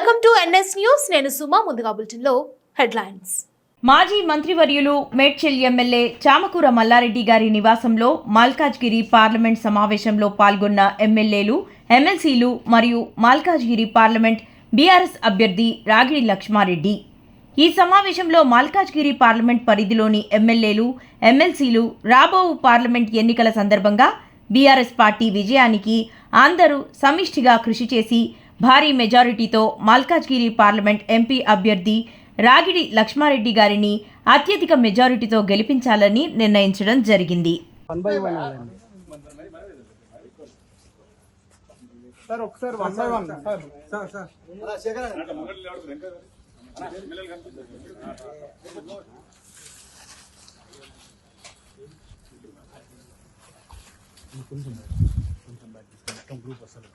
NS news. నేను సుమా ముందుగా బులెటిన్లో హెడ్లైన్స్. మాజీ మంత్రివర్యులు మేడ్చెల్ ఎమ్మెల్యే చామకూర మల్లారెడ్డి గారి నివాసంలో మాల్కాజ్గిరి పార్లమెంట్ సమావేశంలో పాల్గొన్న ఎమ్మెల్యేలు ఎమ్మెల్సీలు మరియు మాల్కాజ్గిరి పార్లమెంట్ బీఆర్ఎస్ అభ్యర్థి రాగిడి లక్ష్మారెడ్డి. ఈ సమావేశంలో మల్కాజ్గిరి పార్లమెంట్ పరిధిలోని ఎమ్మెల్యేలు ఎమ్మెల్సీలు రాబో పార్లమెంట్ ఎన్నికల సందర్భంగా బీఆర్ఎస్ పార్టీ విజయానికి అందరూ సమిష్టిగా కృషి చేసి భారీ మెజారిటీతో మాల్కాజ్గిరి పార్లమెంట్ ఎంపీ అభ్యర్థి రాగిడి లక్ష్మారెడ్డి గారిని అత్యధిక మెజారిటీతో గెలిపించాలని నిర్ణయించడం జరిగింది. వన్ బై వన్ అండి సార్ ఒకసారి one by one sir sir sir. Group వస్తారు